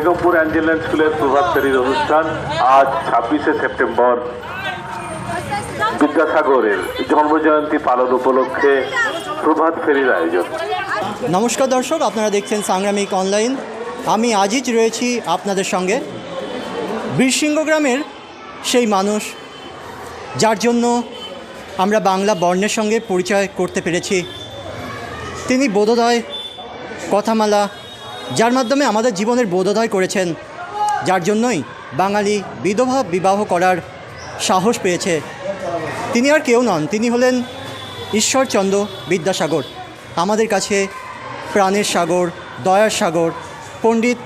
বেগমপুর অ্যাঞ্জেলিয়ান স্কুলের প্রভাত ফেরির অনুষ্ঠান আজ ছাব্বিশে সেপ্টেম্বর। বিদ্যাসাগরের জন্মজয়ন্তী পালন উপলক্ষে প্রভাত ফেরির আয়োজন। নমস্কার দর্শক, আপনারা দেখছেন সাংগ্রামিক অনলাইন। আমি আজিজ রয়েছি আপনাদের সঙ্গে। বীরসিংহ গ্রামের সেই মানুষ, যার জন্য আমরা বাংলা বর্ণের সঙ্গে পরিচয় করতে পেরেছি। তিনি বোধোদয় কথামালা যার মাধ্যমে আমাদের জীবনের বোধোদয় করেছেন, যার জন্যই বাঙালি বিধবা বিবাহ করার সাহস পেয়েছে। তিনি আর কেউ নন, তিনি হলেন ঈশ্বরচন্দ্র বিদ্যাসাগর, আমাদের কাছে প্রাণের সাগর, দয়ার সাগর, পণ্ডিত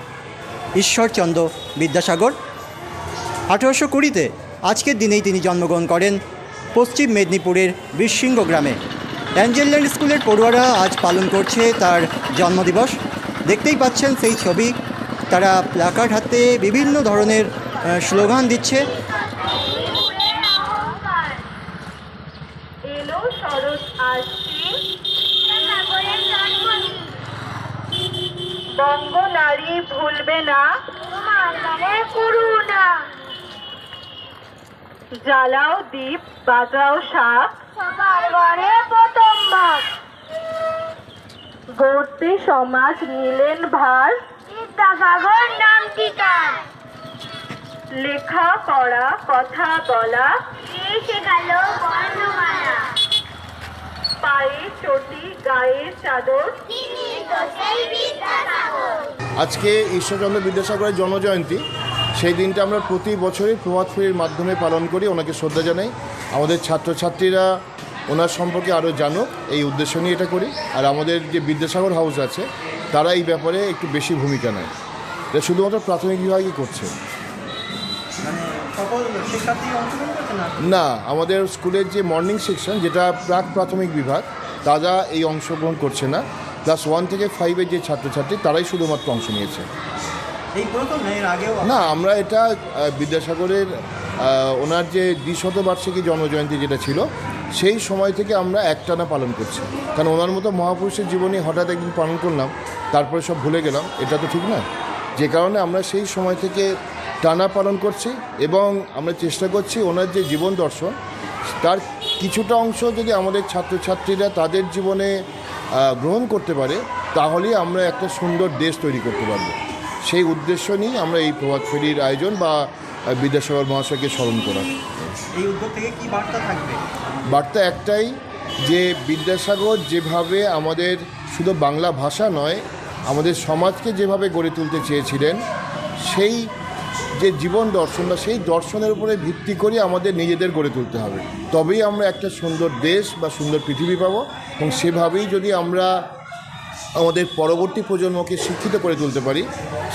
ঈশ্বরচন্দ্র বিদ্যাসাগর। আঠেরোশো কুড়িতে আজকের দিনেই তিনি জন্মগ্রহণ করেন পশ্চিম মেদিনীপুরের বীরসিংহ গ্রামে। অ্যাঞ্জেলল্যান্ড স্কুলের পড়ুয়ারা আজ পালন করছে তার জন্মদিবস। দেখতেই পাচ্ছেন সেই ছবি। তারা প্ল্যাকার্ড হাতে বিভিন্ন ধরনের স্লোগান দিচ্ছে। ভুলবে না। জ্বালাও দ্বীপ বাজাও শাক। সবার ঘরে প্রথম গড়তে সমাজ নিলেন ভার। বিদ্যাসাগর নামটি তার লেখা পড়া কথা বলা। এই শেখাল বর্ণমালা। পায়ে চটি গায়ে চাদর। আজকে ঈশ্বরচন্দ্র বিদ্যাসাগরের জন্মজয়ন্তী। সেই দিনটা আমরা প্রতি বছরই প্রভাত ফেরির মাধ্যমে পালন করি। ওনাকে শ্রদ্ধা জানাই। আমাদের ছাত্রছাত্রীরা ওনার সম্পর্কে আরও জানুক এই উদ্দেশ্য নিয়ে এটা করি। আর আমাদের যে বিদ্যাসাগর হাউস আছে তারা এই ব্যাপারে একটু বেশি ভূমিকা নেয়। এটা শুধুমাত্র প্রাথমিক বিভাগই করছে। না? আমাদের স্কুলের যে মর্নিং সেকশন যেটা প্রাক প্রাথমিক বিভাগ তারা এই অংশগ্রহণ করছে না। ক্লাস ওয়ান থেকে ফাইভের যে ছাত্রছাত্রী তারাই শুধুমাত্র অংশ নিয়েছে। না আমরা এটা বিদ্যাসাগরের ওনার যে দ্বিশতবার্ষিকী জন্মজয়ন্তী যেটা ছিল সেই সময় থেকে আমরা একটানা পালন করছি। কারণ ওনার মতো মহাপুরুষের জীবনী হঠাৎ একদিন পালন করলাম, তারপরে সব ভুলে গেলাম, এটা তো ঠিক না যে কারণে আমরা সেই সময় থেকে টানা পালন করছি এবং আমরা চেষ্টা করছি ওনার যে জীবন দর্শন, তার কিছুটা অংশ যদি আমাদের ছাত্রছাত্রীরা তাদের জীবনে গ্রহণ করতে পারে, তাহলেই আমরা একটা সুন্দর দেশ তৈরি করতে পারব। সেই উদ্দেশ্য নিয়ে আমরা এই প্রভাত ফেরির আয়োজন বা বিদ্যাসাগর মহাশয়কে স্মরণ করা। এই উদ্যোগ থেকে কি বার্তা থাকবে? বার্তা একটাই, যে বিদ্যাসাগর যেভাবে আমাদের শুধু বাংলা ভাষা নয়, আমাদের সমাজকে যেভাবে গড়ে তুলতে চেয়েছিলেন, সেই যে জীবন দর্শন বা সেই দর্শনের উপরে ভিত্তি করে আমাদের নিজেদের গড়ে তুলতে হবে। তবেই আমরা একটা সুন্দর দেশ বা সুন্দর পৃথিবী পাবো এবং সেভাবেই যদি আমরা আমাদের পরবর্তী প্রজন্মকে শিক্ষিত করে তুলতে পারি,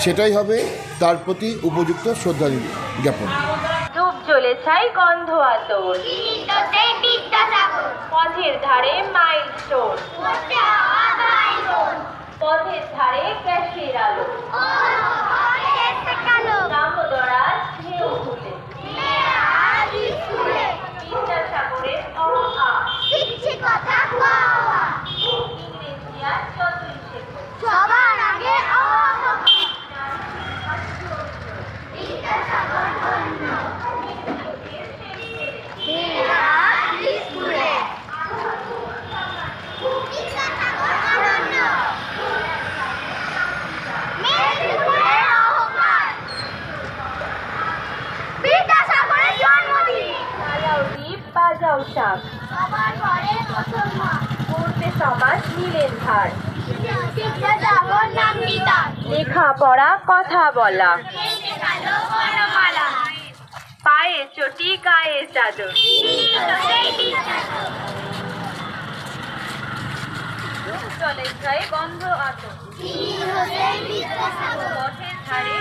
সেটাই হবে তার প্রতি উপযুক্ত শ্রদ্ধা জ্ঞাপন। ছাই গন্ধ আতর। পথের ধারে মাইল স্টোন ভাগ সবার লেখা পড়া কথা বলা। পায়ে চটি গায়ে চাদর। জলের গায়ে আত ধারে